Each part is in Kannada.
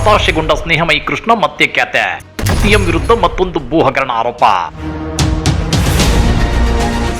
ಹತಾಶೆಗೊಂಡ ಸ್ನೇಹಮಯಿ ಕೃಷ್ಣ ಮತ್ತೆ ಖ್ಯಾತೆ ಸಿಎಂ ವಿರುದ್ಧ ಮತ್ತೊಂದು ಭೂ ಆರೋಪ.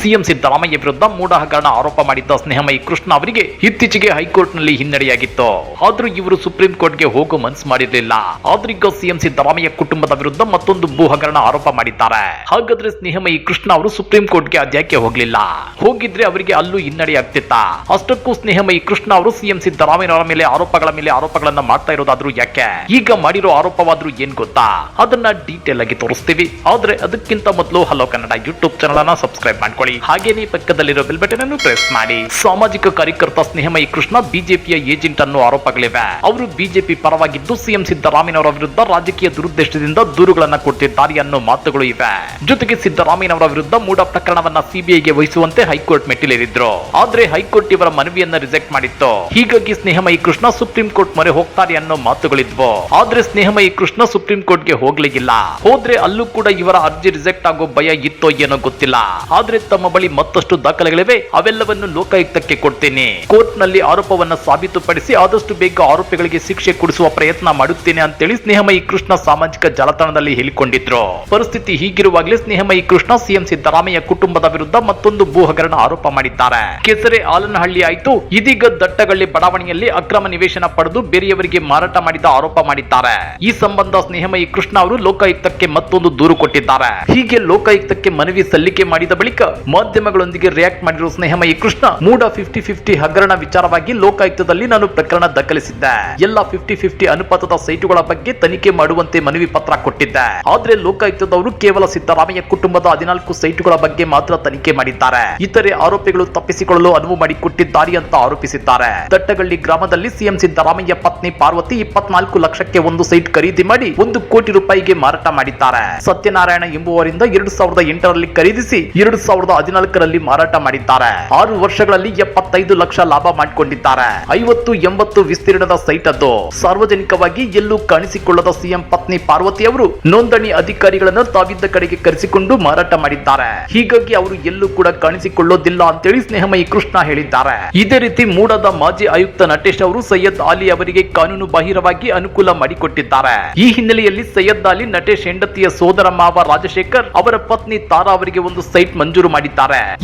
ಸಿಎಂ ಸಿದ್ದರಾಮಯ್ಯ ವಿರುದ್ಧ ಮೂಡ ಹಗರಣ ಆರೋಪ ಮಾಡಿದ್ದ ಸ್ನೇಹಮಯಿ ಕೃಷ್ಣ ಅವರಿಗೆ ಇತ್ತೀಚೆಗೆ ಹೈಕೋರ್ಟ್ನಲ್ಲಿ ಹಿನ್ನಡೆಯಾಗಿತ್ತು. ಆದ್ರೂ ಇವರು ಸುಪ್ರೀಂ ಕೋರ್ಟ್ಗೆ ಹೋಗೋ ಮನಸ್ಸು ಮಾಡಿರಲಿಲ್ಲ. ಆದ್ರೀಗ ಸಿಎಂ ಸಿದ್ದರಾಮಯ್ಯ ಕುಟುಂಬದ ವಿರುದ್ಧ ಮತ್ತೊಂದು ಭೂ ಹಗರಣ ಆರೋಪ ಮಾಡಿದ್ದಾರೆ. ಹಾಗಾದ್ರೆ ಸ್ನೇಹಮಯಿ ಕೃಷ್ಣ ಅವರು ಸುಪ್ರೀಂ ಕೋರ್ಟ್ಗೆ ಅದ್ಯಾಕೆ ಹೋಗ್ಲಿಲ್ಲ. ಹೋಗಿದ್ರೆ ಅವರಿಗೆ ಅಲ್ಲೂ ಹಿನ್ನಡೆ ಆಗ್ತಿತ್ತ ಅಷ್ಟಕ್ಕೂ ಸ್ನೇಹಮಯಿ ಕೃಷ್ಣ ಅವರು ಸಿಎಂ ಸಿದ್ದರಾಮಯ್ಯನವರ ಮೇಲೆ ಆರೋಪಗಳ ಮೇಲೆ ಆರೋಪಗಳನ್ನ ಮಾಡ್ತಾ ಇರೋದಾದ್ರೂ ಯಾಕೆ? ಈಗ ಮಾಡಿರೋ ಆರೋಪವಾದ್ರೂ ಏನ್ ಗೊತ್ತಾ? ಅದನ್ನ ಡೀಟೇಲ್ ಆಗಿ ತೋರಿಸ್ತೀವಿ. ಆದ್ರೆ ಅದಕ್ಕಿಂತ ಮೊದಲು ಹಲೋ ಕನ್ನಡ ಯೂಟ್ಯೂಬ್ ಚಾನಲ್ ಅನ್ನ ಸಬ್ಸ್ಕ್ರೈಬ್ ಮಾಡ್ಕೊಳ್ಳಿ. ಹಾಗೇನೇ ಪಕ್ಕದಲ್ಲಿರೋ ಬೆಲ್ ಬಟನ್ ಅನ್ನು ಪ್ರೆಸ್ ಮಾಡಿ. ಸಾಮಾಜಿಕ ಕಾರ್ಯಕರ್ತ ಸ್ನೇಹಮಯಿ ಕೃಷ್ಣ ಬಿಜೆಪಿಯ ಏಜೆಂಟ್ ಅನ್ನೋ ಆರೋಪಗಳಿವೆ. ಅವರು ಬಿಜೆಪಿ ಪರವಾಗಿದ್ದು ಸಿಎಂ ಸಿದ್ದರಾಮಯ್ಯನವರ ವಿರುದ್ಧ ರಾಜಕೀಯ ದುರುದ್ದೇಶದಿಂದ ದೂರುಗಳನ್ನ ಕೊಡ್ತಿದ್ದಾರೆ ಅನ್ನೋ ಮಾತುಗಳು ಇವೆ. ಜೊತೆಗೆ ಸಿದ್ದರಾಮಯ್ಯನವರ ವಿರುದ್ಧ ಮೂಡ ಪ್ರಕರಣವನ್ನ ಸಿಬಿಐಗೆ ವಹಿಸುವಂತೆ ಹೈಕೋರ್ಟ್ ಮೆಟ್ಟಿಲೇರಿದ್ರು. ಆದ್ರೆ ಹೈಕೋರ್ಟ್ ಇವರ ಮನವಿಯನ್ನ ರಿಜೆಕ್ಟ್ ಮಾಡಿತ್ತು. ಹೀಗಾಗಿ ಸ್ನೇಹಮಯಿ ಕೃಷ್ಣ ಸುಪ್ರೀಂ ಕೋರ್ಟ್ ಮೊರೆ ಹೋಗ್ತಾರೆ ಅನ್ನೋ ಮಾತುಗಳಿದ್ವು. ಆದ್ರೆ ಸ್ನೇಹಮಯಿ ಕೃಷ್ಣ ಸುಪ್ರೀಂ ಕೋರ್ಟ್ಗೆ ಹೋಗ್ಲಿಗಿಲ್ಲ ಹೋದ್ರೆ ಅಲ್ಲೂ ಕೂಡ ಇವರ ಅರ್ಜಿ ರಿಜೆಕ್ಟ್ ಆಗೋ ಭಯ ಇತ್ತೋ ಏನೋ ಗೊತ್ತಿಲ್ಲ. ಆದ್ರೆ ಬಳಿ ಮತ್ತಷ್ಟು ದಾಖಲೆಗಳಿವೆ, ಅವೆಲ್ಲವನ್ನು ಲೋಕಾಯುಕ್ತಕ್ಕೆ ಕೊಡ್ತೇನೆ. ಕೋರ್ಟ್ನಲ್ಲಿ ಆರೋಪವನ್ನ ಸಾಬೀತುಪಡಿಸಿ ಆದಷ್ಟು ಬೇಗ ಆರೋಪಿಗಳಿಗೆ ಶಿಕ್ಷೆ ಕೊಡಿಸುವ ಪ್ರಯತ್ನ ಮಾಡುತ್ತೇನೆ ಅಂತೇಳಿ ಸ್ನೇಹಮಯಿ ಕೃಷ್ಣ ಸಾಮಾಜಿಕ ಜಾಲತಾಣದಲ್ಲಿ ಹೇಳಿಕೊಂಡಿದ್ರು. ಪರಿಸ್ಥಿತಿ ಹೀಗಿರುವಾಗಲೇ ಸ್ನೇಹಮಯಿ ಕೃಷ್ಣ, ಸಿಎಂ ಸಿದ್ದರಾಮಯ್ಯ ಕುಟುಂಬದ ವಿರುದ್ಧ ಮತ್ತೊಂದು ಭೂ ಹಗರಣ ಆರೋಪ ಮಾಡಿದ್ದಾರೆ. ಕೆಸರೆ ಆಲನಹಳ್ಳಿ ಆಯ್ತು, ಇದೀಗ ದಟ್ಟಗಳ್ಳಿ ಬಡಾವಣೆಯಲ್ಲಿ ಅಕ್ರಮ ನಿವೇಶನ ಪಡೆದು ಬೇರೆಯವರಿಗೆ ಮಾರಾಟ ಮಾಡಿದ ಆರೋಪ ಮಾಡಿದ್ದಾರೆ. ಈ ಸಂಬಂಧ ಸ್ನೇಹಮಯಿ ಕೃಷ್ಣ ಅವರು ಲೋಕಾಯುಕ್ತಕ್ಕೆ ಮತ್ತೊಂದು ದೂರು ಕೊಟ್ಟಿದ್ದಾರೆ. ಹೀಗೆ ಲೋಕಾಯುಕ್ತಕ್ಕೆ ಮನವಿ ಸಲ್ಲಿಕೆ ಮಾಡಿದ ಬಳಿಕ ಮಾಧ್ಯಮಗಳೊಂದಿಗೆ ರಿಯಾಕ್ಟ್ ಮಾಡಿರುವ ಸ್ನೇಹಮಯಿ ಕೃಷ್ಣ ಮೂಡ ಫಿಫ್ಟಿ ಫಿಫ್ಟಿ ಹಗರಣ ವಿಚಾರವಾಗಿ ಲೋಕಾಯುಕ್ತದಲ್ಲಿ ನಾನು ಪ್ರಕರಣ ದಾಖಲಿಸಿದ್ದೆ. ಎಲ್ಲ ಫಿಫ್ಟಿ ಫಿಫ್ಟಿ ಅನುಪಾತದ ಸೈಟುಗಳ ಬಗ್ಗೆ ತನಿಖೆ ಮಾಡುವಂತೆ ಮನವಿ ಪತ್ರ ಕೊಟ್ಟಿದ್ದೆ. ಆದ್ರೆ ಲೋಕಾಯುಕ್ತದವರು ಕೇವಲ ಸಿದ್ದರಾಮಯ್ಯ ಕುಟುಂಬದ ಹದಿನಾಲ್ಕು ಸೈಟುಗಳ ಬಗ್ಗೆ ಮಾತ್ರ ತನಿಖೆ ಮಾಡಿದ್ದಾರೆ. ಇತರೆ ಆರೋಪಿಗಳು ತಪ್ಪಿಸಿಕೊಳ್ಳಲು ಅನುವು ಮಾಡಿಕೊಟ್ಟಿದ್ದಾರೆ ಅಂತ ಆರೋಪಿಸಿದ್ದಾರೆ. ದಟ್ಟಗಳ್ಳಿ ಗ್ರಾಮದಲ್ಲಿ ಸಿಎಂ ಸಿದ್ದರಾಮಯ್ಯ ಪತ್ನಿ ಪಾರ್ವತಿ ಇಪ್ಪತ್ನಾಲ್ಕು ಲಕ್ಷಕ್ಕೆ ಒಂದು ಸೈಟ್ ಖರೀದಿ ಮಾಡಿ ಒಂದು ಕೋಟಿ ರೂಪಾಯಿಗೆ ಮಾರಾಟ ಮಾಡಿದ್ದಾರೆ. ಸತ್ಯನಾರಾಯಣ ಎಂಬುವರಿಂದ ಎರಡು ಸಾವಿರದ ಎಂಟರಲ್ಲಿ ಖರೀದಿಸಿ ಎರಡು ಸಾವಿರದ ಹದಿನಾಲ್ಕರಲ್ಲಿ ಮಾರಾಟ ಮಾಡಿದ್ದಾರೆ. ಆರು ವರ್ಷಗಳಲ್ಲಿ ಎಪ್ಪತ್ತೈದು ಲಕ್ಷ ಲಾಭ ಮಾಡಿಕೊಂಡಿದ್ದಾರೆ. ಐವತ್ತು, ಎಂಬತ್ತು ವಿಸ್ತೀರ್ಣದ ಸೈಟ್ ಅದು. ಸಾರ್ವಜನಿಕವಾಗಿ ಎಲ್ಲೂ ಕಾಣಿಸಿಕೊಳ್ಳದ ಸಿಎಂ ಪತ್ನಿ ಪಾರ್ವತಿ ಅವರು ನೋಂದಣಿ ಅಧಿಕಾರಿಗಳನ್ನು ತಾವಿದ್ದ ಕಡೆಗೆ ಕರೆಸಿಕೊಂಡು ಮಾರಾಟ ಮಾಡಿದ್ದಾರೆ. ಹೀಗಾಗಿ ಅವರು ಎಲ್ಲೂ ಕೂಡ ಕಾಣಿಸಿಕೊಳ್ಳೋದಿಲ್ಲ ಅಂತೇಳಿ ಸ್ನೇಹಮಯಿ ಕೃಷ್ಣ ಹೇಳಿದ್ದಾರೆ. ಇದೇ ರೀತಿ ಮೂಡದ ಮಾಜಿ ಆಯುಕ್ತ ನಟೇಶ್ ಅವರು ಸೈಯದ್ ಅಲಿ ಅವರಿಗೆ ಕಾನೂನು ಬಾಹಿರವಾಗಿ ಅನುಕೂಲ ಮಾಡಿಕೊಟ್ಟಿದ್ದಾರೆ. ಈ ಹಿನ್ನೆಲೆಯಲ್ಲಿ ಸೈಯದ್ ಅಲಿ ನಟೇಶ್ ಹೆಂಡತಿಯ ಸೋದರ ಮಾವ ರಾಜಶೇಖರ್ ಅವರ ಪತ್ನಿ ತಾರಾ ಅವರಿಗೆ ಒಂದು ಸೈಟ್ ಮಂಜೂರು ಮಾಡಿದ್ದಾರೆ.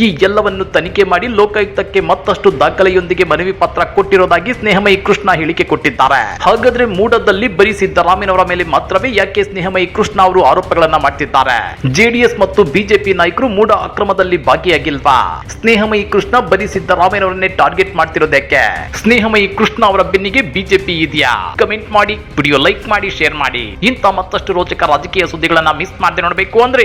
ಈ ಎಲ್ಲವನ್ನು ತನಿಖೆ ಮಾಡಿ ಲೋಕಾಯುಕ್ತಕ್ಕೆ ಮತ್ತಷ್ಟು ದಾಖಲೆಯೊಂದಿಗೆ ಮನವಿ ಪತ್ರ ಕೊಟ್ಟಿರೋದಾಗಿ ಸ್ನೇಹಮಯಿ ಕೃಷ್ಣ ಹೇಳಿಕೆ ಕೊಟ್ಟಿದ್ದಾರೆ. ಹಾಗಾದ್ರೆ ಮೂಡದಲ್ಲಿ ಬರೀ ಸಿದ್ದರಾಮಯ್ಯನವರ ಮೇಲೆ ಮಾತ್ರವೇ ಯಾಕೆ ಸ್ನೇಹಮಯಿ ಕೃಷ್ಣ ಅವರು ಆರೋಪಗಳನ್ನ ಮಾಡ್ತಿದ್ದಾರೆ? ಜೆಡಿಎಸ್ ಮತ್ತು ಬಿಜೆಪಿ ನಾಯಕರು ಮೂಡ ಅಕ್ರಮದಲ್ಲಿ ಭಾಗಿಯಾಗಿಲ್ವಾ? ಸ್ನೇಹಮಯಿ ಕೃಷ್ಣ ಬರೀ ಸಿದ್ದರಾಮಯ್ಯನವರನ್ನೇ ಟಾರ್ಗೆಟ್ ಮಾಡ್ತಿರೋದಕ್ಕೆ ಸ್ನೇಹಮಯಿ ಕೃಷ್ಣ ಅವರ ಬೆನ್ನಿಗೆ ಬಿಜೆಪಿ ಇದೆಯಾ? ಕಮೆಂಟ್ ಮಾಡಿ, ವಿಡಿಯೋ ಲೈಕ್ ಮಾಡಿ, ಶೇರ್ ಮಾಡಿ. ಇಂಥ ಮತ್ತಷ್ಟು ರೋಚಕ ರಾಜಕೀಯ ಸುದ್ದಿಗಳನ್ನ ಮಿಸ್ ಮಾಡದೆ ನೋಡಬೇಕು ಅಂದ್ರೆ